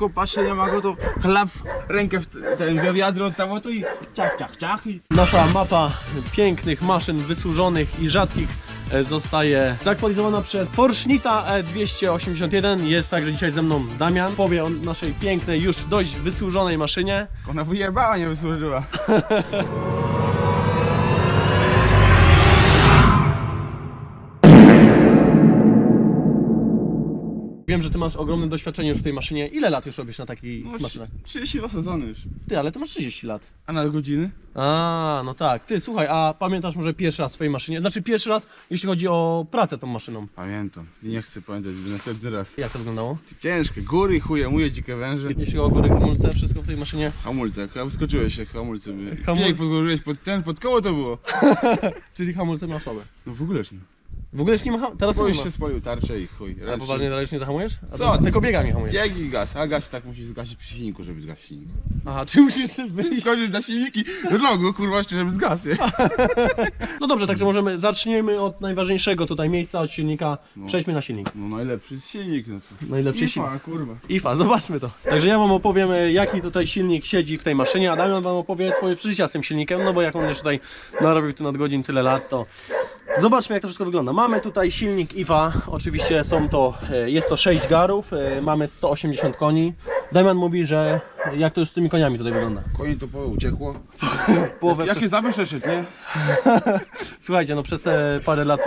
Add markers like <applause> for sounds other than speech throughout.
szybko patrzę, nie ma go, to chlap rękę w ten wiadro od tam, to i ciach, ciach, ciach i Nasza mapa pięknych maszyn wysłużonych i rzadkich e, zostaje zaktualizowana przez Forschnita E281. Jest także dzisiaj ze mną Damian. Powie o naszej pięknej, już dość wysłużonej maszynie. ona wyjebała, nie wysłużyła. <laughs> Wiem, że ty masz ogromne doświadczenie już w tej maszynie. Ile lat już robisz na takich No, maszynach? 32 sezony już. Ty, ale ty masz 30 lat. A na godziny? A, no tak. Ty, słuchaj, a pamiętasz może pierwszy raz w swojej maszynie? Znaczy pierwszy raz, jeśli chodzi o pracę tą maszyną. Pamiętam. I nie chcę pamiętać następny raz. Jak to wyglądało? Ciężkie, góry, chuje, muje, dzikie węże. Jeśli chodzi o góry, hamulce, wszystko w tej maszynie. Hamulce, chyba wyskoczyłeś się, hamulce. Hamul- Hamul... podłożyłeś pod ten, pod koło to było. <laughs> Czyli hamulce ma słabe. No w ogóle nie. W ogóle już nie ma Teraz Bo nie już ma. się spalił tarczę i chuj. A Ręcznie. poważnie dalej już nie zahamujesz? A Co ty? tylko biegami hamujesz. Jak i gaz, a gaz tak musisz zgasić przy silniku, żeby zgasić silnik. Aha, czy musisz wyjść? Schodzisz na silniki, rogu kurwa jeszcze, żeby zgasł, nie? <laughs> No dobrze, także możemy, zacznijmy od najważniejszego tutaj miejsca, od silnika. No. Przejdźmy na silnik. No najlepszy jest silnik, no co. Najlepszy silnik. Ifa, kurwa. IFA, zobaczmy to. Także ja wam opowiem, e, jaki tutaj silnik siedzi w tej maszynie, a Damian wam opowie swoje przeżycia z tym silnikiem, no bo jak on już tutaj narobił tu nadgodzin tyle lat, to zobaczmy jak to wszystko wygląda. Mamy tutaj silnik IFA, oczywiście są to, e, jest to 6 garów, e, mamy 180 koni. Damian mówi, że jak to już z tymi koniami tutaj wygląda. Konie to połowę uciekło. <laughs> Połowę Jakie przez... zabierz szedł, nie? <laughs> Słuchajcie, no przez te parę lat,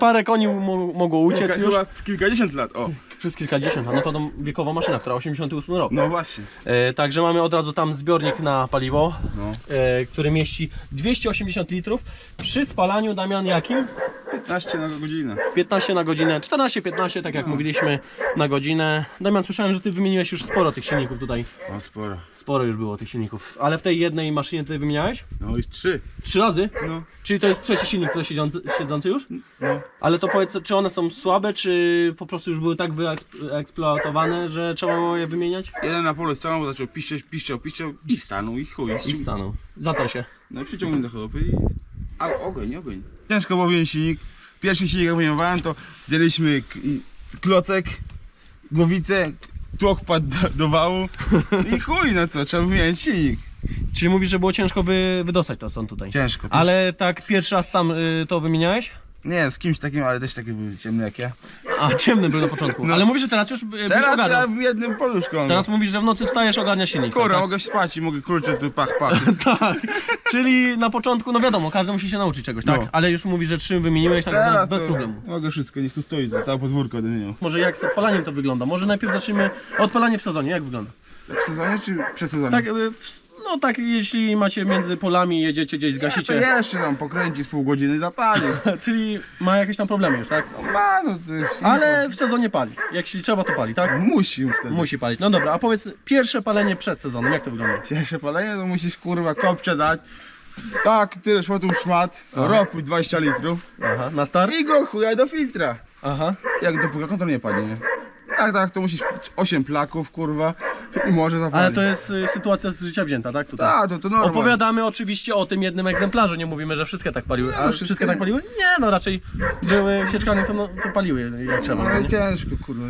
parę koni mo- mogło uciec Kilka, już. kilkadziesiąt lat, o. Przez kilkadziesiąt, a no to no, wiekowa maszyna, która 88 rok. No właśnie. E, także mamy od razu tam zbiornik na paliwo, No. e, który mieści 280 litrów. Przy spalaniu, Damian, jakim? 15 na godzinę. 15 na godzinę, 14-15, tak jak No. mówiliśmy, na godzinę. Damian, słyszałem, że ty wymieniłeś już sporo tych silników tutaj. O, sporo. Sporo już było tych silników. Ale w tej jednej maszynie ty wymieniałeś? No już trzy. Trzy razy? No. Czyli to jest trzeci silnik, który siedzący, siedzący już? No. Ale to powiedz, czy one są słabe, czy po prostu już były tak wyeksploatowane, że trzeba było je wymieniać? Jeden na polu stanął, zaczął piszczeć, piszczał, piszczał i stanął i chuj. I stanął. Zatarł się. No i przyciągnął do chłopy i... A ogień, ogień. Ciężko było wyjąć silnik. Pierwszy silnik jak wyjmowałem to zdjęliśmy klocek, głowicę, tłok wpadł do, do wału <laughs> i chuj no co, trzeba wymieniać silnik. Czyli mówisz, że było ciężko wy, wydostać to stąd tutaj. Ciężko. Ale tak pierwszy raz sam y, to wymieniałeś? Nie, z kimś takim, ale też taki był ciemny jak ja. A, ciemny był na początku. No. Ale mówisz, że teraz już y, byś Teraz ja w jednym poduszką. Teraz mówisz, że w nocy wstajesz, ogarnia silnik. Kurwa, tak? mogę spać i mogę kurczę tu pach, pach. <laughs> tak. Czyli na początku, no wiadomo, każdy musi się nauczyć czegoś, tak? No. Ale już mówisz, że czym wymieniłeś, tak Teraz bez to problemu. Mogę wszystko, niech tu stoi, całe podwórko ode mnie. Może jak z odpalaniem to wygląda? Może najpierw zacznijmy odpalanie w sezonie, jak wygląda? W sezonie czy sezonem? Tak, y, w, no tak, jeśli macie między polami, jedziecie gdzieś, To zgasicie. jeszcze tam pokręci z pół godziny zapali. <laughs> Czyli ma jakieś tam problemy już, tak? No ma, no to jest... Ale w sezonie pali. Jeśli trzeba, to pali, tak? Musi już wtedy. Musi palić. No dobra, a powiedz pierwsze palenie przed sezonem, jak to wygląda? Pierwsze palenie to musisz kurwa kopcia dać. Tak, tyle szmatów szmat, ropu 20 litrów Aha, na start? i go chuja do filtra. Aha. Jak dopóki kontra nie padnie, nie? Tak, tak, to musisz 8 plaków, kurwa i może zapalić. Ale to jest y, sytuacja z życia wzięta, tak? Tutaj. Tak, to, to normalne. Opowiadamy oczywiście o tym jednym egzemplarzu, nie mówimy, że wszystkie tak paliły. Nie, A no, wszystkie... wszystkie- tak paliły? Nie, no raczej były sieczkane, co, no, co paliły jak trzeba. No, no ale nie? ciężko, kurwa.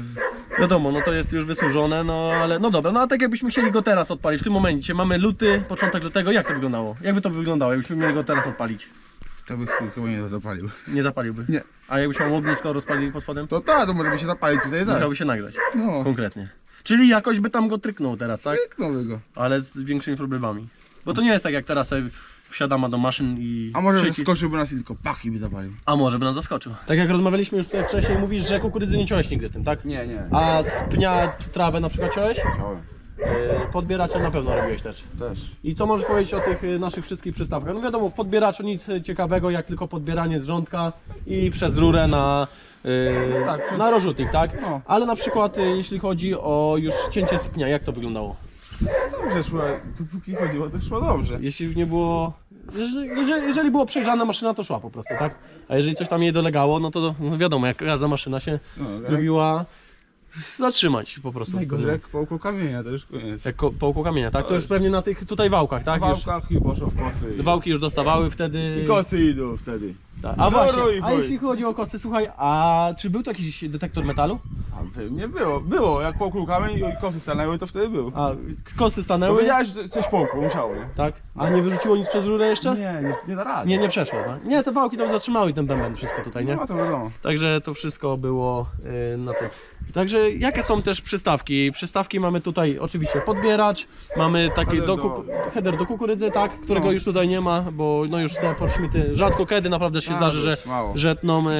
Wiadomo, no to jest już wysłużone, no ale no dobra, no a tak jakbyśmy chcieli go teraz odpalić, w tym momencie mamy luty, początek lutego, jak to wyglądało? Jakby to wyglądało, jakbyśmy mieli go teraz odpalić? To by chuj chyba nie zapalił. Nie zapaliłby. Nie. A jakbyśmy miał ognisko rozpalili pod spodem? To tak, to może by się zapalić tutaj, tak. Musiałby się nagrzać, No, konkretnie. Czyli jakoś by tam go tryknął teraz, tak? kliknął go. Ale z większymi problemami. Bo to nie jest tak jak teraz sobie wsiadamy do maszyn i... A może przycisk- zaskoczyłby nas i tylko pach i by zapalił. A może by nas zaskoczył. Tak jak rozmawialiśmy już tutaj wcześniej, mówisz, że kukurydzy nie ciąłeś nigdy tym, tak? Nie, nie. A z pnia trawę na przykład ciąłeś? Chciałem. Yy, Podbieracze na pewno robiłeś też. Też. I co możesz powiedzieć o tych y, naszych wszystkich przystawkach? No wiadomo, w podbieraczu nic y, ciekawego, jak tylko podbieranie z rządka i przez rurę na, yy, Tak, przez- na rozrzutnik, tak? No. Ale na przykład y, jeśli chodzi o już cięcie z pnia, jak to wyglądało? Dobrze szło, dopóki chodziło, to szło dobrze. Jeśli nie było... Jeżeli, jeżeli, jeżeli było przegrzana maszyna, to szła po prostu, tak? A jeżeli coś tam jej dolegało, no to no wiadomo, jak każda maszyna się No, jak- lubiła zatrzymać po prostu. Najgorzej jak oku kamienia, to już koniec. Jak ko- po łuku kamienia, tak? To już pewnie na tych tutaj wałkach, tak? w wałkach i poszło w kosy. Już, wałki już dostawały wtedy... I kosy idą wtedy. Tak. A właśnie, i a chuj. jeśli chodzi o kosy, słuchaj, a czy był to jakiś detektor metalu? A było, było, jak połknął kamień i kosy stanęły, to wtedy był. A, kosy No stanęły? wiedziałeś, że coś połkło, musiało, nie? Tak. A nie wyrzuciło nic przez rurę jeszcze? Nie, nie, nie da rady. Nie, nie przeszło, tak? Nie, te wałki tam zatrzymały ten bęben wszystko tutaj, nie? No to wiadomo. Także to wszystko było y, na tym. Także jakie są też przystawki? Przystawki mamy tutaj oczywiście podbieracz, mamy taki Header do, do- kuku, header do kukurydzy, tak, którego No. już tutaj nie ma, bo no już te poszmity, rzadko kiedy naprawdę się A, zdarzy, że mało. że tną y,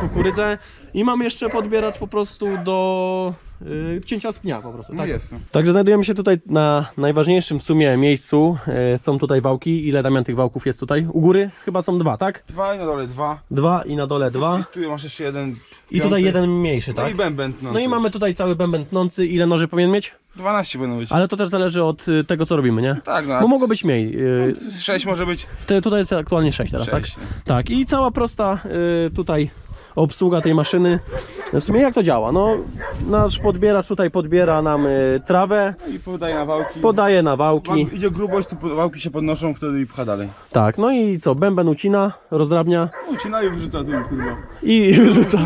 kukurydzę i mam jeszcze podbieracz po prostu do y, cięcia z pnia po prostu, No tak? jest, no. Także znajdujemy się tutaj na najważniejszym w sumie miejscu. E, są tutaj wałki. Ile Damian tych wałków jest tutaj? U góry chyba są dwa, tak? Dwa i na dole dwa. Dwa i na dole dwa. I tu masz jeszcze jeden. I tutaj jeden mniejszy, No tak? i bęben. No, No i mamy tutaj cały bęben tnący. Ile noży powinien mieć? 12 będą być. Ale to też zależy od y, tego, co robimy, nie? Tak, no. Bo mogło być mniej. Y, 6 może być. Tutaj jest aktualnie 6 teraz, Sześć, tak? no. Tak. I cała prosta y, tutaj obsługa tej maszyny. W sumie jak to działa? No, nasz podbieracz tutaj podbiera nam y, trawę, I podaje na wałki. podaje na wałki. Wałk- Idzie grubość, to po- wałki się podnoszą wtedy i pcha dalej. Tak, no i co? Bęben ucina, rozdrabnia Ucina i wyrzuca tym, kurwa. i <laughs> wyrzuca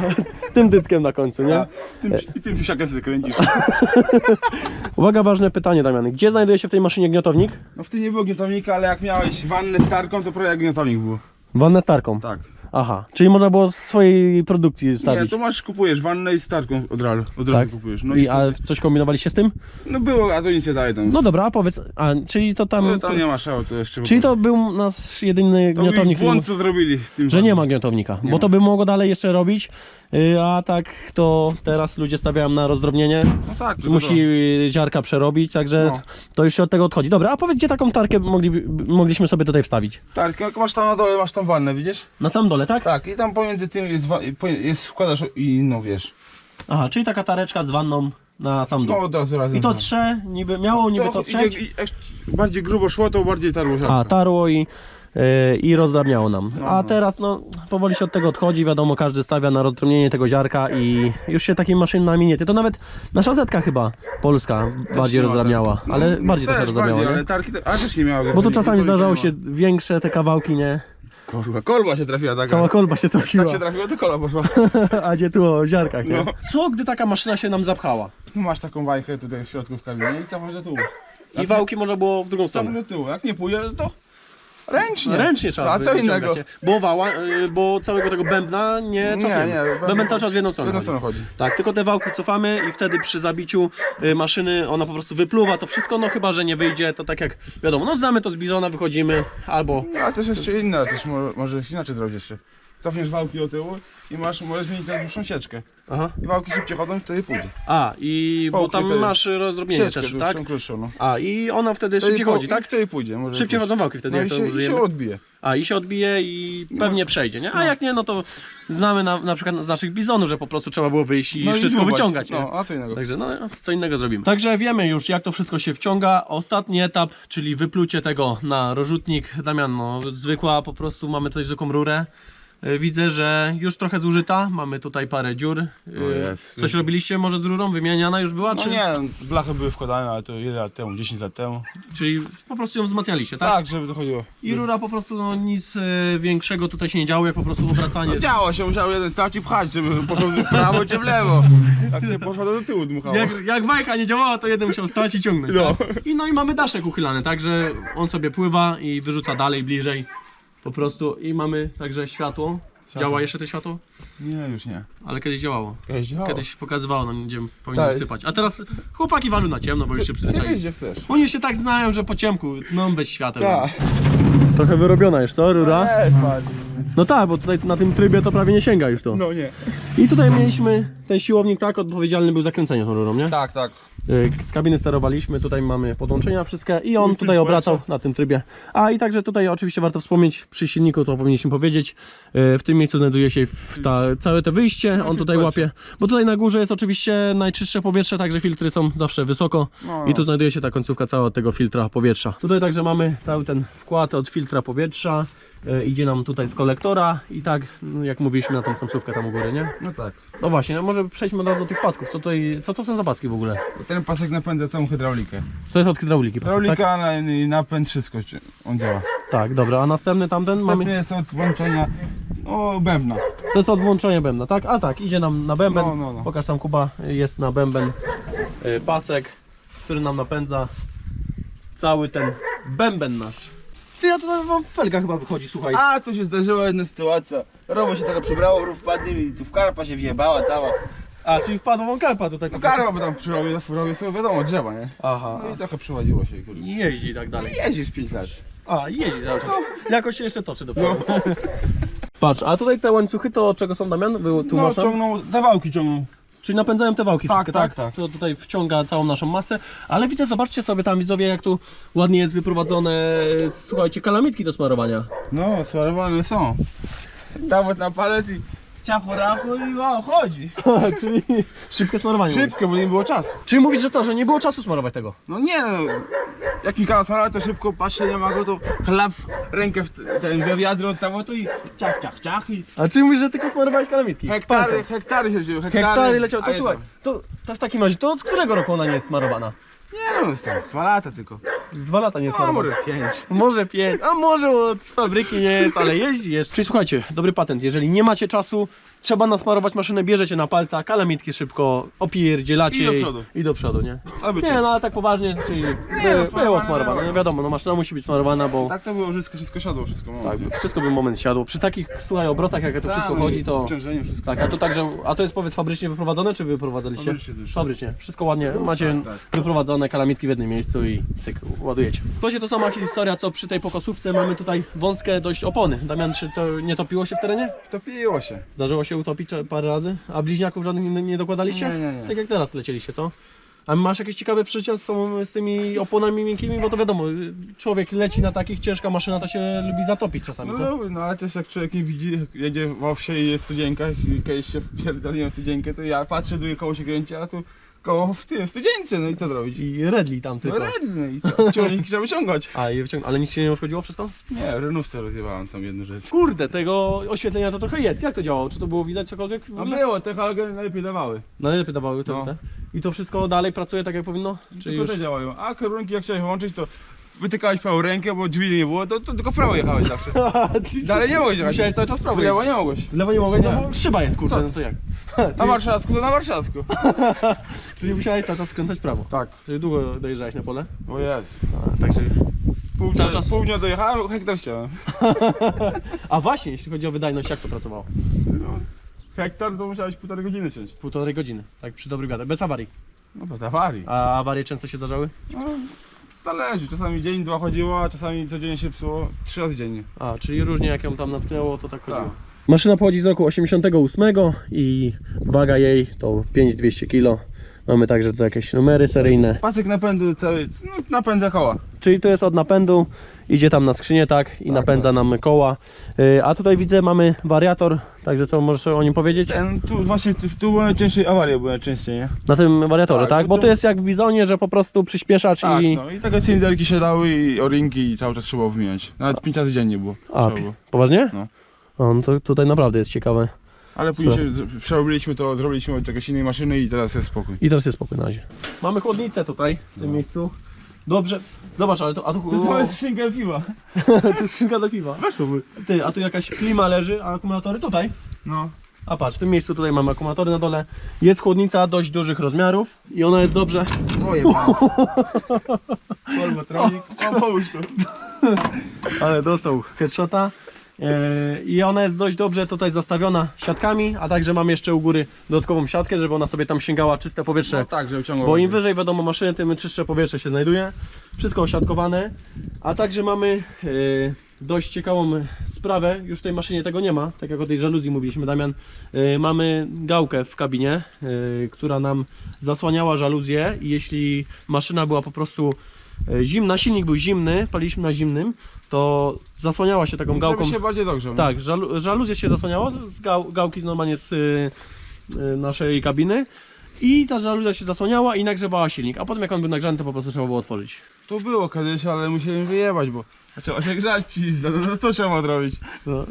tym dytkiem na końcu, nie? A, tym, I tym siusiakiem sobie kręcisz. <laughs> Uwaga, ważne pytanie, Damian. Gdzie znajduje się w tej maszynie gniotownik? No w tym nie było gniotownika, ale jak miałeś wannę starką, to prawie jak gniotownik był. Wannę starką. Tak. Aha, czyli można było z swojej produkcji Nie, stawić. to masz, kupujesz wannę i starką od razu, od razu Tak? kupujesz. No I, i, a coś kombinowaliście z tym? no było, a to nic nie daje tam. No dobra, a powiedz, a, czyli to tam... No, tam nie ma szału, to jeszcze Czyli to był nasz jedyny to gniotownik, który- błąd co zrobili w tym że nie ma gniotownika, bo to by mogło dalej jeszcze robić, y, a tak to teraz ludzie stawiają na rozdrobnienie, No tak, tylko musi y, ziarka przerobić, także No. to już się od tego odchodzi. Dobra, a powiedz, gdzie taką tarkę mogli, mogliśmy sobie tutaj wstawić? to. Tak, jak masz tam na dole, masz tą wannę, widzisz? Na samym dole, tak? Tak, i tam pomiędzy tym jest, jest wkładasz i no wiesz. Aha, czyli taka tareczka z wanną na sam dół. No razu razem. I to trze, niby, miało niby to idzie- trzeć, i- jak bardziej grubo szło, to bardziej tarło ziarnko. a tarło i, yy, i rozdrabniało nam. No, A no. teraz no powoli się od tego odchodzi, wiadomo, każdy stawia na rozdrobnienie tego ziarka i już się takimi maszynami nie ty. To nawet nasza zetka chyba polska bardziej nie ma rozdrabniała. No, ale bardziej też trochę rozdrabniała, bardziej, nie? Ale tarki, a też nie miała. Bo tu czasami to zdarzało się większe te kawałki, nie? Kurwa, kolba się trafiła taka. Cała kolba się trafiła, Tak się trafiło, to kola poszła. <laughs> a nie tu o ziarkach, nie? No. Co gdy taka maszyna się nam zapchała? No masz taką wajchę tutaj w środku w kabinie i cofasz do tyłu. I wałki można było w drugą stronę. do tyłu. Jak nie pójdzie, to ręcznie. Ręcznie trzeba A co wyciągać, innego? nie? Bo wała, y, bo całego tego bębna nie Nie, cofniemy. nie, bęben- Bęben cały czas w jedną stronę jedną stronę chodzi. Tak, tylko te wałki cofamy i wtedy przy zabiciu y, maszyny ona po prostu wypluwa to wszystko, no chyba, że nie wyjdzie, to tak jak wiadomo, no znamy to z bizona, wychodzimy albo... No, a też jeszcze inne, też mo- możesz inaczej zrobić jeszcze. Cofniesz wałki do tyłu i masz, możesz zmienić na dłuższą sieczkę. Aha. I wałki szybciej chodzą i wtedy pójdzie. A, i bo tam wtedy. masz rozdrobnienie Sieczkę też, dłuższą, tak? krótszą, no. A, i ona wtedy Wtedy szybciej po- chodzi, i tak? Wtedy pójdzie. Może Szybciej pójść. chodzą wałki wtedy, No jak i to się, i użyjemy. się odbije. A, i się odbije i pewnie przejdzie, nie? A jak nie, no to znamy na, na przykład z naszych bizonów, że po prostu trzeba było wyjść i No wszystko wyciągać, nie? No, a co innego? Także no, co innego zrobimy. Także wiemy już, jak to wszystko się wciąga. Ostatni etap, czyli wyplucie tego na rozrzutnik. Damian, no, zwykła, po prostu mamy tutaj zwykłą rurę. Y, Widzę, że już trochę zużyta. Mamy tutaj parę dziur. Jest. Coś robiliście może z rurą? Wymieniana już była? No czy, nie, blachy były wkładane, ale to ile lat temu, 10 lat temu. Czyli po prostu ją wzmacnialiście, tak? Tak, żeby to chodziło. I rura po prostu no, nic y, większego tutaj się nie działo, jak po prostu obracanie. No działo się, musiał jeden stać i pchać, żeby poszło w prawo czy w lewo. Tak nie poszło, to do tyłu dmuchało. Jak, jak bajka nie działała, to jeden musiał stać i ciągnąć. No. Tak? I no i mamy daszek uchylany, także on sobie pływa i wyrzuca dalej, bliżej. Po prostu i mamy także światło. Działa jeszcze to światło? Nie, już nie. Ale kiedyś działało. Kiedyś działało. Kiedyś pokazywało nam, gdzie powinno Tak. sypać. A teraz chłopaki walu na ciemno, bo już się przyzwyczaili. gdzie chcesz. Oni się tak znają, że po ciemku, no bez świateł. Tak. Trochę wyrobiona już to, rura? Jest bardziej. No tak, bo tutaj na tym trybie to prawie nie sięga już to. No nie. I tutaj mieliśmy ten siłownik, tak, odpowiedzialny był za kręcenie tą rurą, nie? Tak, tak. Y, Z kabiny sterowaliśmy, tutaj mamy podłączenia wszystkie i on tutaj obracał na tym trybie. A i także tutaj oczywiście warto wspomnieć przy silniku, to powinniśmy powiedzieć, y, w tym miejscu znajduje się ta, całe to wyjście, on tutaj łapie, bo tutaj na górze jest oczywiście najczystsze powietrze, także filtry są zawsze wysoko No, i tu znajduje się ta końcówka cała tego filtra powietrza. Tutaj także mamy cały ten wkład od filtra powietrza, idzie nam tutaj z kolektora i tak, no, jak mówiliśmy na tą końcówkę tam u góry, nie? No tak. No właśnie, no może przejdźmy od razu do tych pasków, co tutaj, co to są za paski w ogóle? Ten pasek napędza całą hydraulikę. To jest od hydrauliki. pasek, tak? Hydraulika, na- i napęd, wszystko czy- on działa. Tak, dobra, a następny tamten mamy. Następny jest od włączenia No, bębna. To jest od włączenia bębna, tak? A tak, idzie nam na bęben. No, no, no. Pokaż tam Kuba, jest na bęben y, pasek, który nam napędza cały ten bęben nasz. Ty, a to wam felga chyba wychodzi, słuchaj. A, tu się zdarzyła jedna sytuacja. Robo się taka przebrało, rów wpadł i tu w karpa się wjebała cała. A, czyli wpadła wam karpa tutaj. No karpa, bo tam przyrobię, robię sobie wiadomo, drzewa, nie? Aha. No i trochę przychodziło się. kurde. I jeździ i tak dalej. I jeździsz 5 lat. A, jeździ cały czas. Jakoś się jeszcze toczy do przodu. Patrz, a tutaj te łańcuchy to czego są Damian? Wy No, tłumaczą? ciągną, dawałki ciągną. Czyli napędzają te wałki Tak, wszystkie, tak? tak, tak. To tutaj wciąga całą naszą masę. Ale widzę, zobaczcie sobie tam widzowie, jak tu ładnie jest wyprowadzone, słuchajcie, kalamitki do smarowania. No, smarowane są. Dawot na palec i ciacho rachu i o, chodzi. <laughs> Czyli szybkie smarowanie. Szybko, bo nie było czasu. Czyli mówisz, że co, że nie było czasu smarować tego? No nie no, jak mi kawał smarować, to szybko patrzę, nie ma go, to chlap rękę w t- ten wiadro od tawotu i ciach, ciach, ciach i A czy mówisz, że tylko smarowałeś kalamitki? hektary, Palcem. hektary się wzięły, hektary. Hektary leciały. a To słuchaj, tam. to, to w takim razie, to od którego roku ona nie jest smarowana? Nie no, z tam, dwa lata tylko. Z dwa lata nie jest No, smarowana. może pięć. Może pięć, a może od fabryki nie jest, ale jeździ jeszcze. Czyli słuchajcie, dobry patent. Jeżeli nie macie czasu, trzeba nasmarować maszynę, bierzecie na palca, kalamitki szybko, opierdzielacie I do przodu. i do przodu, nie? Aby Nie, cię. no ale tak poważnie, czyli by, no, było smarowane smarowane. było. No wiadomo, no maszyna musi być smarowana, bo Tak to było, wszystko, wszystko siadło, wszystko tak, mocno. wszystko by moment siadło. Przy takich, słuchaj, obrotach, jak to Tak, wszystko no chodzi, to... Obciążenie, wszystko. Tak, a to także, a to jest powiedz fabrycznie wyprowadzone, czy wy wyprowadzaliście? Fabrycznie to już. Fabrycznie. Wszystko ładnie, macie tak. wyprowadzone kalamitki w jednym miejscu i cyk, ładujecie. Słuchajcie, to sama historia, co przy tej pokosówce mamy tutaj wąskie dość opony. Damian, czy to nie topiło się w terenie? Topiło się. Zdarzyło się utopić cze- parę razy? A bliźniaków żadnych nie, nie dokładaliście? Nie, nie, nie. Tak jak teraz lecieliście, co? A masz jakieś ciekawe przeżycia z, z tymi oponami miękkimi? Bo to wiadomo, człowiek leci na takich, ciężka maszyna to się lubi zatopić czasami, No, co? no, no ale też jak człowiek nie widzi, jak jedzie w owsie i jest studzienka i kiedyś się wpierdoliłem w studzienkę, to ja patrzę, drugie koło się kręci, a tu koło w tym studzieńce, no i co zrobić? I redli tam No tylko. redny i co? Ciągnik trzeba wyciągać. A, i wyciąg... ale nic się nie uszkodziło przez to? Nie, w renówce rozjebałem tam jedną rzecz. Kurde, tego oświetlenia to trochę jest. Jak to działało? Czy to było widać cokolwiek? w A ogóle? było, te halogeny najlepiej dawały. Najlepiej dawały to No. I to wszystko dalej pracuje tak jak powinno? Czy Tylko już... te działają. A kierunki jak chciałeś włączyć, to wytykałeś prawą rękę, bo drzwi nie było, to, to tylko w prawo jechałeś zawsze. <laughs> Dalej nie mogłeś jechać. Musiałeś cały czas prawo W lewo jechać. nie mogłeś. W lewo nie mogłeś, no Nie. bo szyba jest kurde, Co? no to jak? <laughs> Na warszawsku to na warszawsku. <laughs> Czyli musiałeś cały czas skręcać prawo. Tak. Czyli długo dojeżdżałeś na pole? O jest. Także... Pół dnia, Cały czas- pół dnia dojechałem, hektar ściałem. A właśnie, jeśli chodzi o wydajność, jak to pracowało? No, hektar to musiałeś półtorej godziny ciąć. Półtorej godziny, tak przy dobrych wiatrach, bez awarii. No bez awarii. A awarie często się zdarzały? No, zależy, czasami dzień, dwa chodziło, a czasami codziennie się psuło trzy razy dziennie. A, czyli różnie jak ją tam natknęło, to tak chodziło. Tak. Maszyna pochodzi z roku 88 i waga jej to 5200 kg. Mamy także tu jakieś numery seryjne. Pasek napędu cały, no, napędza koła. Czyli to jest od napędu, idzie tam na skrzynię, tak, i napędza nam koła. Y, A tutaj widzę mamy wariator, także co możesz o nim powiedzieć? Ten, tu właśnie, tu, tu były najczęściej awarie, były najczęściej, nie? Na tym wariatorze, tak? Tak, Bo to jest jak w bizonie, że po prostu przyspieszacz Tak, i... no i takie cylinderki się dały i o-ringi i cały czas trzeba wymieniać. Nawet pięć razy dziennie było. A, było. poważnie? No. No to tutaj naprawdę jest ciekawe. Ale później się przerobiliśmy to, zrobiliśmy od czegoś innej maszyny i teraz jest spokój. I teraz jest spokój na razie. Mamy chłodnicę tutaj, w tym miejscu. Dobrze, zobacz, ale to... A tu, To jest skrzynka piwa. <laughs> to jest skrzynka do piwa. Weszłoby. Ty, a tu jakaś klima leży, a akumulatory tutaj? No. A patrz, w tym miejscu tutaj mamy akumulatory na dole. Jest chłodnica dość dużych rozmiarów i ona jest dobrze. Oje, Polmotronik. <laughs> O, połóż to. <laughs> Ale dostał headshota. Yy, I ona jest dość dobrze tutaj zastawiona siatkami, a także mam jeszcze u góry dodatkową siatkę, żeby ona sobie tam sięgała czyste powietrze. No tak, żeby ciągło. Bo im wyżej wiadomo maszyny, tym czystsze powietrze się znajduje. Wszystko osiadkowane. A także mamy yy, dość ciekawą sprawę. Już w tej maszynie tego nie ma. Tak jak o tej żaluzji mówiliśmy, Damian. Yy, mamy gałkę w kabinie, która nam zasłaniała żaluzję. I jeśli maszyna była po prostu zimna, silnik był zimny, paliliśmy na zimnym, to zasłaniała się taką gałką. Żeby się bardziej dogrzał. Tak, żalu, żaluzja się zasłaniała z gał, gałki normalnie z y, naszej kabiny i ta żaluzja się zasłaniała i nagrzewała silnik, a potem jak on był nagrzany to po prostu trzeba było otworzyć. To było kiedyś, ale musiałem wyjebać, bo trzeba się grzać pizda, no to trzeba zrobić. No.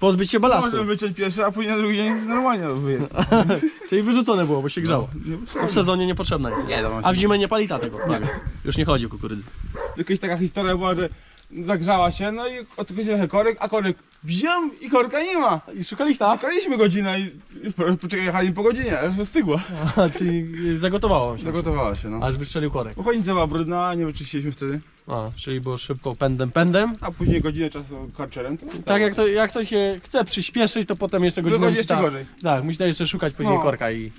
Pozbyć się balastu, Możemy wyciąć pierwszy, a później na drugi dzień normalnie wyjebać. <laughs> czyli wyrzucone było, bo się grzało. No w sezonie niepotrzebne jest. Nie, to A w zimę nie pali ta tego. Nie. Już nie chodzi o kukurydzy. Jakaś taka historia była, że zagrzała się, no i odkryliśmy korek, a korek wziąłem i korka nie ma. I szukaliście, tak? Czekaliśmy godzinę i poczekali po godzinie, stygła. A, czyli zagotowało się. Zagotowała się, no. Aż wystrzelił korek. Pochodnica była brudna, nie wyczyściliśmy wtedy. A, czyli było szybko pędem, pędem. A później godzinę czasu karczerem. To Tak jak to, jak to się chce przyspieszyć, to potem jeszcze godzinę Wychodzi jeszcze gorzej. Tak, musi jeszcze szukać później No. korka i...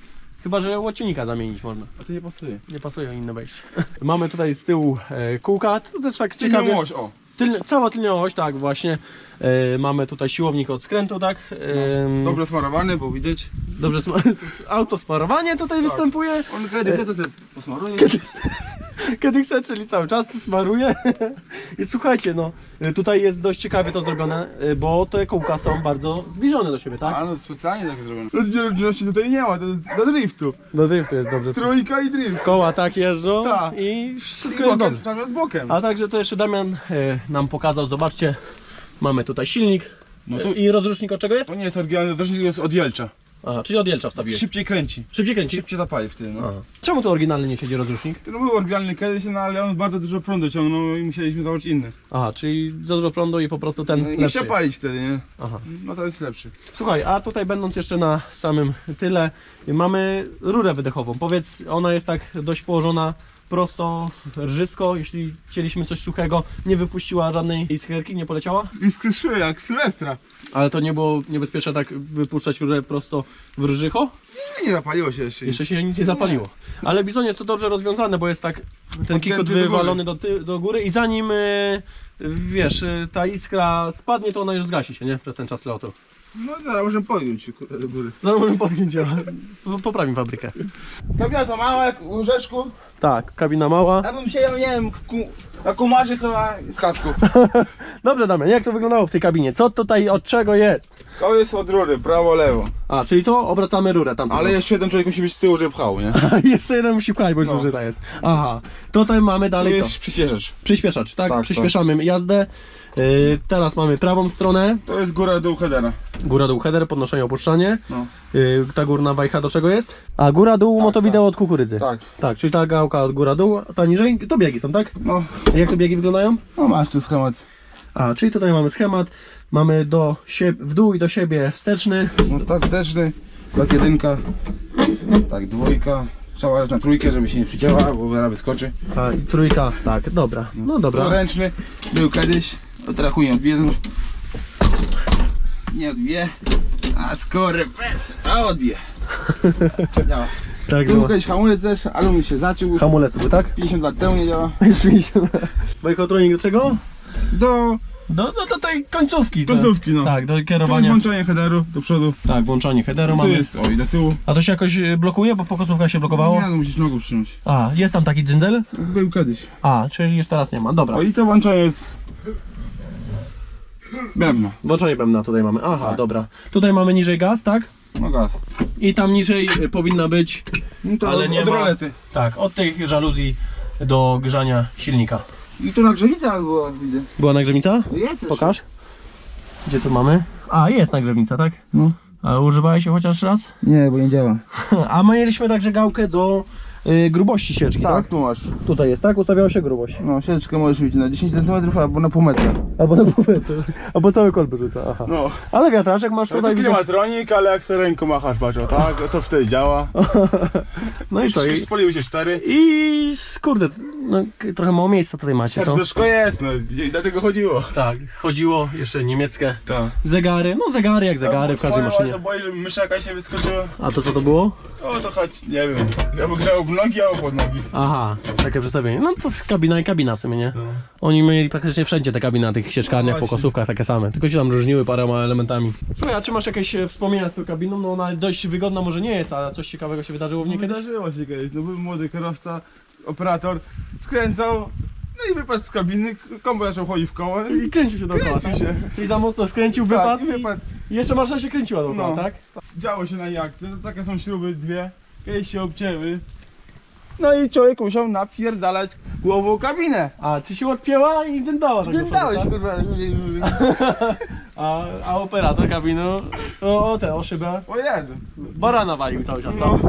Chyba, że łociennika zamienić można. A to nie pasuje. Nie pasują inne wejście. <laughs> Mamy tutaj z tyłu e, kółka, to też tak Ciekawie. ciekawie. O. Tylne, cała tylnia oś, tak właśnie. E, mamy tutaj siłownik od skrętu, tak. E, Dobrze smarowany, bo widać. Dobrze, sma- <laughs> to jest autosmarowanie tutaj Tak. występuje. On kiedy to sobie posmaruje. <laughs> Kiedy chce, czyli cały czas smaruje. <laughs> I słuchajcie, no tutaj jest dość ciekawie to zrobione, e, bo te kółka są bardzo zbliżone do siebie, tak? A no specjalnie tak zrobione. Rozbieżności tutaj nie ma, to jest do driftu. No drift to jest dobrze. Trójka i drift. Koła tak jeżdżą Tak. i I wszystko jest bokiem, dobrze. czas bokiem. A także to jeszcze Damian e, nam pokazał, zobaczcie. Mamy tutaj silnik No e, to- i rozrusznik od czego jest? To nie jest oryginalny drożnik, to jest od Jelcza. Aha, czyli od Jelcza wstawiłeś. Szybciej kręci. Szybciej kręci? Szybciej zapali wtedy, no. Aha. Czemu tu oryginalny nie siedzi rozrusznik? To no był oryginalny kiedyś, no ale on bardzo dużo prądu ciągnął i musieliśmy założyć inny. Aha, czyli za dużo prądu i po prostu ten No i nie lepszy. chciał palić wtedy, nie? Aha. No to jest lepszy. Słuchaj, a tutaj będąc jeszcze na samym tyle, mamy rurę wydechową. Powiedz, ona jest tak dość położona prosto, rżysko, jeśli chcieliśmy coś suchego, nie wypuściła żadnej iskierki, nie poleciała? I skrzyszyły jak Sylwestra. Ale to nie było niebezpieczne tak wypuszczać rurę prosto w rżycho? Nie, nie zapaliło się jeszcze. Jeszcze się nic nie zapaliło. Ale bizon jest to dobrze rozwiązane, bo jest tak ten kikot wywalony do, ty, do góry i zanim e, wiesz, e, ta iskra spadnie, to ona już zgasi się, nie? Przez ten czas lotu. No zaraz możemy podjąć do góry. Zaraz możemy podgiąć, ale po- poprawim fabrykę. Kabina to mała, jak w łóżeczku. Tak, kabina mała. Ja bym siedział, nie wiem, w ku... na kumarze chyba w kasku. <laughs> Dobrze Damian, jak to wyglądało w tej kabinie? Co tutaj od czego jest? To jest od rury, prawo, lewo. A, czyli to obracamy rurę tam. Ale jeszcze jeden człowiek musi być z tyłu, żeby pchał, nie? <laughs> jeszcze jeden musi pchać, bo już No. jest. Aha, tutaj mamy To dalej co? jest przyspieszacz. Przyspieszacz, tak? Tak, Przyspieszamy jazdę. Yy, teraz mamy prawą stronę, To jest góra dół headera. góra dół header, podnoszenie, opuszczanie. No. Yy, ta górna wajcha do czego jest? A góra dół Tak, motowideo od kukurydzy. Tak. Tak, czyli ta gałka od góra dół, a ta niżej, to biegi są, tak? No, Jak te biegi wyglądają? no masz tu schemat. A, czyli tutaj mamy schemat, mamy do siebie, w dół i do siebie wsteczny, No tak wsteczny, tak jedynka, tak dwójka. Trzeba na trójkę, żeby się nie przycięła, bo zaraz wyskoczy. a i trójka, tak, dobra, no dobra. Ręczny był kiedyś, chuj odbije. no. Nie odbije, a skory bez, a odbije. <laughs> Działa. Tak, był no. kiedyś hamulec też, ale on się zaczął już Hamulec był, tak? 50 lat temu nie działa. <laughs> Już mi się... Bajkotronik do czego? Do Do, do, do tej końcówki. do- końcówki, no. Tak, do Tu jest kierowania. włączenie headeru do przodu. Tak, włączanie headeru Tu mamy. jest, o i do tyłu. A to się jakoś e, blokuje, bo po końcówkach się blokowało? Nie, no musisz nogą przytrzymać. A, jest tam taki dzyndel? Był kiedyś. A, czyli już teraz nie ma, dobra. O i to włączenie jest... Bębna. Włączanie bębna tutaj mamy, aha, Tak. dobra. Tutaj mamy niżej gaz, tak? No gaz. I tam niżej e, powinna być, No to Ale od, nie od ma. rolety. tak, od tej żaluzji do grzania silnika. I tu nagrzewica była, widzę. Była nagrzewnica? No jest. Pokaż. Gdzie tu mamy? A, jest nagrzewnica, tak? No. A używałeś się chociaż raz? Nie, bo nie działa. <laughs> A my mieliśmy także gałkę do y, grubości sieczki, tak? Tak, tu masz. Tutaj jest, tak? Ustawiała się grubość. No, sieczkę możesz mieć na 10 cm albo na pół metra. Albo na półmetr. Albo cały kolby rzuca, aha. No. Ale wiatraczek masz tutaj, widzę. klimatronik, ale jak sobie ręką machasz, patrz, o tak, to wtedy działa. <laughs> No i co? I, Spaliły się cztery. i kurde, no, k- trochę mało miejsca tutaj macie, co? Serduszko jest, no, i dlatego chodziło. Tak, chodziło jeszcze niemieckie Tak. zegary, no zegary jak zegary w każdej maszynie. To boję, żeby mysza jakaś nie wyskoczyła. A to co to było? O, to choć, nie wiem, ja bym grał w nogi pod nogi. Aha, takie przedstawienie. No to jest kabina i kabina w sumie, nie? Oni mieli praktycznie wszędzie te kabiny na tych sieczkarniach, No po kosówkach takie same. Tylko się tam różniły paroma elementami. Słuchaj, a czy masz jakieś e, wspomnienia z tą kabiną? No ona dość wygodna może nie jest, ale coś ciekawego się wydarzyło w niej Nie kiedyś? wydarzyło się kiedyś, no był młody kierowca, operator, skręcał, no i wypadł z kabiny, kombo zaczął chodzić w koło no I kręcił się dookoła, Kręcił tak? się. Czyli za mocno skręcił, tak, wypadł i i, wypadł. i jeszcze maszyna się kręciła dookoła, No. tak? Działo się na jachcie, to takie są śruby dwie, kiedyś się obcięły. No i człowiek musiał napierdalać głową kabinę. A, czy się odpięła i dędała tak Dałeś tak? kurwa. <laughs> A, a operator kabiny, o, o tę, o szybę, O jedu. barana walił cały czas tam.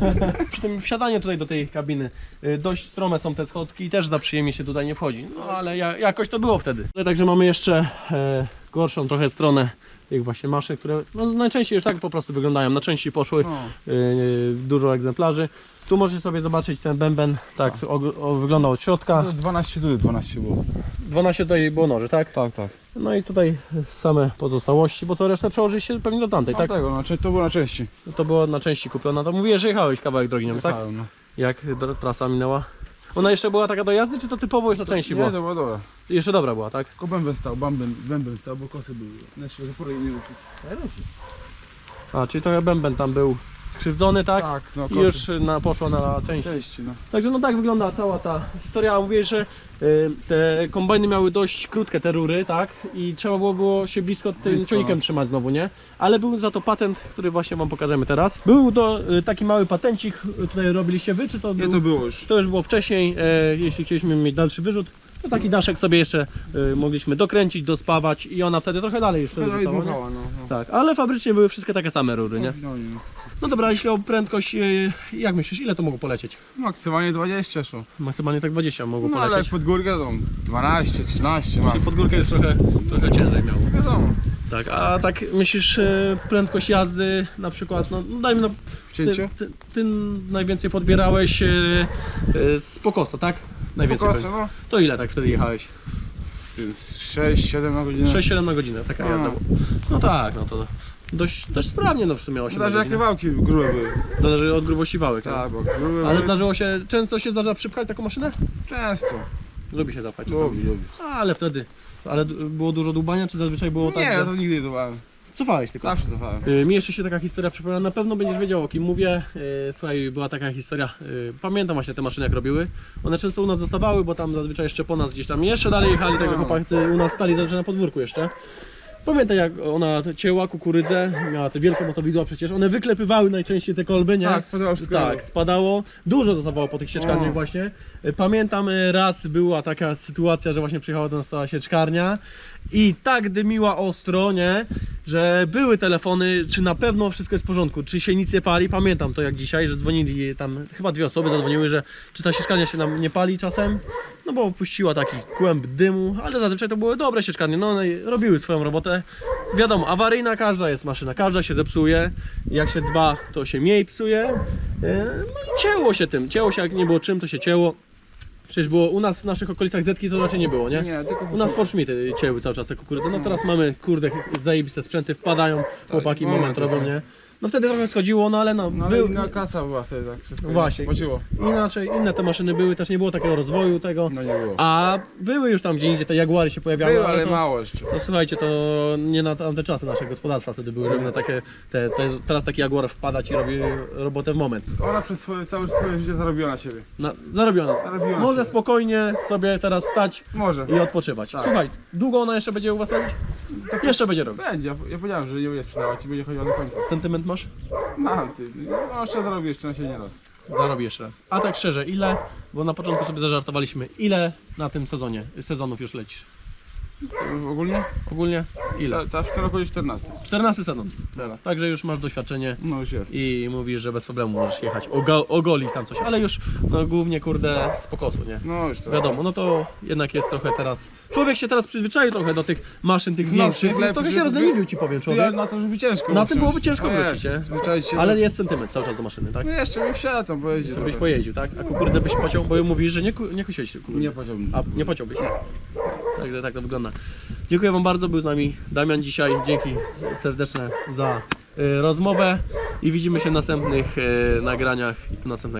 <laughs> Przy tym wsiadanie tutaj do tej kabiny, y, dość strome są te schodki i też za przyjemnie się tutaj nie wchodzi. No ale ja, jakoś to było wtedy. Tutaj także mamy jeszcze e, gorszą trochę stronę tych właśnie maszyn, które no, najczęściej już tak po prostu wyglądają. Na części poszły No. y, dużo egzemplarzy. Tu możecie sobie zobaczyć ten bęben, tak o, o, wyglądał od środka. To 12 tu, 12 było. 12 tutaj było noży, tak? Tak, tak. No i tutaj same pozostałości, bo to resztę przełożyliście pewnie do tamtej, tak? Dlatego, znaczy to było na części. To było na części kupione. To mówiłeś, że jechałeś kawałek drogi nią, tak? Jechałem, no. Jak do, trasa minęła? Ona jeszcze była taka do jazdy, czy to typowo już na części Nie, była? to było dobre. Jeszcze dobra była, tak? Tylko bęben stał, bęben, bęben stał, bo kosy były. Znaczy, zapory nie ruszy. A, czyli trochę bęben tam był skrzywdzony, tak? Tak, no I kosy. już na, poszło na część. Części, no. Także no tak wygląda cała ta historia. Mówię, że y, te kombajny miały dość krótkie te rury, tak? I trzeba było, było się blisko tym Blisko, ciągnikiem no. trzymać znowu, nie? Ale był za to patent, który właśnie wam pokażemy teraz. Był to y, taki mały patencik, y, tutaj robiliście wy, czy to Nie, był... to było już. To już było wcześniej, e, jeśli chcieliśmy mieć dalszy wyrzut, to taki daszek sobie jeszcze e, mogliśmy dokręcić, dospawać i ona wtedy trochę dalej jeszcze nie? dmuchała, no. no. Tak, ale fabrycznie były wszystkie takie same rury, nie? No, no. No dobra, jeśli o prędkość, e, jak myślisz, ile to mogło polecieć? Maksymalnie 20 szło. Maksymalnie tak 20 mogło No ale jak polecieć. pod górkę to 12, 13 max. Czyli pod górkę już trochę, trochę ciężej miało. Wiadomo. Tak, a tak myślisz e, prędkość jazdy na przykład, no, no dajmy no, W ty, ty, ty najwięcej podbierałeś e, z Pokoso, tak? Najwięcej. Pewnie. no. To ile tak wtedy jechałeś? 6, 7 na godzinę. 6-7 na godzinę, taka No. jazda. No tak, no to dość, dość sprawnie no w sumie 8 na Zależy jakie godzinę. wałki grube były. Zależy od grubości wałek. tak? Tak, bo grube Ale były. zdarzyło się, często się zdarza przypchać taką maszynę? Często. Lubi się zapchać. Lubi, lubi. Ale wtedy, ale było dużo dłubania, czy zazwyczaj było tak, Nie, ja że to nigdy nie dawałem. cofałeś tylko? Zawsze cofałem. Y, Mi jeszcze się taka historia przypomina, na pewno będziesz wiedział o kim mówię. Y, Słuchaj, była taka historia, y, pamiętam właśnie te maszyny jak robiły. One często u nas zostawały, bo tam zazwyczaj jeszcze po nas gdzieś tam jeszcze dalej jechali, także chłopacy u nas stali zazwyczaj na podwórku jeszcze. Pamiętam jak ona cięła kukurydzę, miała te wielkie motowidła przecież, one wyklepywały najczęściej te kolby, nie? Tak, spadało wszystko. Tak, spadało. Dużo zostawało po tych sieczkarniach O. właśnie. Pamiętam y, raz była taka sytuacja, że właśnie przyjechała do nas ta sieczkarnia i tak dymiła ostro, nie? Że były telefony, czy na pewno wszystko jest w porządku, czy się nic nie pali. Pamiętam to jak dzisiaj, że dzwonili tam, chyba dwie osoby zadzwoniły, że czy ta sieczkarnia się nam nie pali czasem. No bo puściła taki kłęb dymu, ale zazwyczaj to były dobre sieczkarnie, no one robiły swoją robotę. Wiadomo, awaryjna każda jest maszyna, każda się zepsuje. Jak się dba, to się mniej psuje. E, No cięło się tym, cięło się jak nie było czym, to się cięło. Przecież było u nas w naszych okolicach Zetki to raczej nie było, nie? Nie, tylko U nas Forschmity cięły cały czas te kukurydze. No teraz mamy, kurde, zajebiste sprzęty, wpadają, chłopaki moment robią, nie? No wtedy trochę schodziło, no ale no, No ale był, inna kasa była wtedy, tak wszystko. Właśnie. Płaciło. inaczej, inne te maszyny były, też nie było takiego rozwoju tego. No nie było. A były już tam gdzie indziej te Jaguary się pojawiały, Było, ale to, mało jeszcze. to słuchajcie, to nie na tamte czasy nasze gospodarstwa wtedy były, żeby na takie, te, te, teraz taki Jaguar wpadać i robi robotę w moment. Ona przez swoje, całe swoje życie zarobiła na siebie. Na, zarobiona. Zarobiona Może się. spokojnie sobie teraz stać Może. i odpoczywać. Tak. Słuchaj, długo ona jeszcze będzie u was robić? Jeszcze będzie robić. Będzie, ja, ja powiedziałem, że nie będzie sprzedawać i będzie chodziła do końca. Sentyment masz? Mam ty, no jeszcze zarobię jeszcze na siebie raz. Zarobi jeszcze raz. A tak szczerze, ile? Bo na początku sobie zażartowaliśmy. Ile na tym sezonie, sezonów już lecisz? Ogólnie? Ogólnie? Ile? Ta, ta w tym roku jest 14. 14 sezon teraz. Także już masz doświadczenie No już jest. i mówisz, że bez problemu możesz jechać, ogo, ogolić tam coś, ale już no, głównie kurde z pokosu, nie? No już to. Wiadomo, no to jednak jest trochę teraz. Człowiek się teraz przyzwyczaił trochę do tych maszyn, tych No, większych. lepszy, trochę się żeby- rozleniwił ci powiem człowiek. na to, żeby ciężko Na tym byłoby ciężko No wrócić, nie? Ale do... jest sentyment cały czas do maszyny, tak? No jeszcze bym wsiadł tam pojeździł. Żebyś trochę. pojeździł, tak? A kukurydzę byś pociął, bo mówisz, że nie, ku- nie kusiłeś kukurydzy. Nie pociągnę. A nie pociąłbyś? Także tak to wygląda. Dziękuję Wam bardzo, był z nami Damian dzisiaj. Dzięki serdeczne za y, rozmowę i widzimy się w następnych y, nagraniach i do następnego.